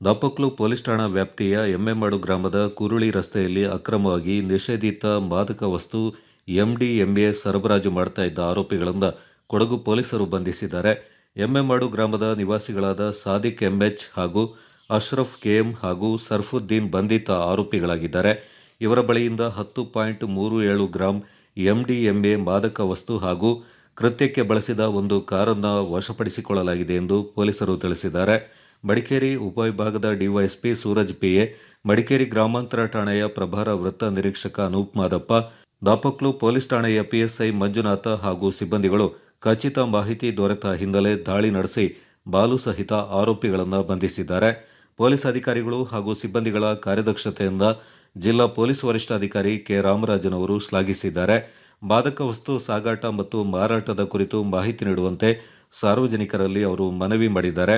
ದಾಪಕ್ಲು police ಠಾಣಾ ವ್ಯಾಪ್ತಿಯ ಎಮ್ಮೆಮಾಡು ಗ್ರಾಮದ ಕುರುಳಿ ರಸ್ತೆಯಲ್ಲಿ ಅಕ್ರಮವಾಗಿ ನಿಷೇಧಿತ ಮಾದಕ ವಸ್ತು ಎಂಡಿಎಂಎ ಸರಬರಾಜು ಮಾಡ್ತಾ ಇದ್ದ ಆರೋಪಿಗಳಿಂದ ಕೊಡಗು ಪೊಲೀಸರು ಬಂಧಿಸಿದ್ದಾರೆ. ಎಮ್ಮೆಮಾಡು ಗ್ರಾಮದ ನಿವಾಸಿಗಳಾದ ಸಾದಿಕ್ ಎಂಎಚ್ ಹಾಗೂ ಅಶ್ರಫ್ ಕೆಎಂ ಹಾಗೂ ಸರ್ಫುದ್ದೀನ್ ಬಂಧಿತ ಆರೋಪಿಗಳಾಗಿದ್ದಾರೆ. ಇವರ ಬಳಿಯಿಂದ ಹತ್ತು ಪಾಯಿಂಟ್ ಮೂರು ಏಳು ಗ್ರಾಂ ಎಂಡಿಎಂಎ ಮಾದಕ ವಸ್ತು ಹಾಗೂ ಕೃತ್ಯಕ್ಕೆ ಬಳಸಿದ ಒಂದು ಕಾರನ್ನು ವಶಪಡಿಸಿಕೊಳ್ಳಲಾಗಿದೆ ಎಂದು ಪೊಲೀಸರು ತಿಳಿಸಿದ್ದಾರೆ. ಮಡಿಕೇರಿ ಉಪವಿಭಾಗದ ಡಿವೈಎಸ್ಪಿ ಸೂರಜ್ ಪಿಎ, ಮಡಿಕೇರಿ ಗ್ರಾಮಾಂತರ ಠಾಣೆಯ ಪ್ರಭಾರ ವೃತ್ತ ನಿರೀಕ್ಷಕ ಅನೂಪ್ ಮಾದಪ್ಪ, ದಾಪಕ್ಲು ಪೊಲೀಸ್ ಠಾಣೆಯ ಪಿಎಸ್ಐ ಮಂಜುನಾಥ ಹಾಗೂ ಸಿಬ್ಬಂದಿಗಳು ಖಚಿತ ಮಾಹಿತಿ ದೊರೆತ ಹಿನ್ನೆಲೆ ದಾಳಿ ನಡೆಸಿ ಬಾಲು ಸಹಿತ ಆರೋಪಿಗಳನ್ನು ಬಂಧಿಸಿದ್ದಾರೆ. ಪೊಲೀಸ್ ಅಧಿಕಾರಿಗಳು ಹಾಗೂ ಸಿಬ್ಬಂದಿಗಳ ಕಾರ್ಯದಕ್ಷತೆಯಿಂದ ಜಿಲ್ಲಾ ಪೊಲೀಸ್ ವರಿಷ್ಠಾಧಿಕಾರಿ ಕೆ ರಾಮರಾಜನ್ ಅವರು ಶ್ಲಾಘಿಸಿದ್ದಾರೆ. ಮಾದಕ ವಸ್ತು ಸಾಗಾಟ ಮತ್ತು ಮಾರಾಟದ ಕುರಿತು ಮಾಹಿತಿ ನೀಡುವಂತೆ ಸಾರ್ವಜನಿಕರಲ್ಲಿ ಅವರು ಮನವಿ ಮಾಡಿದ್ದಾರೆ.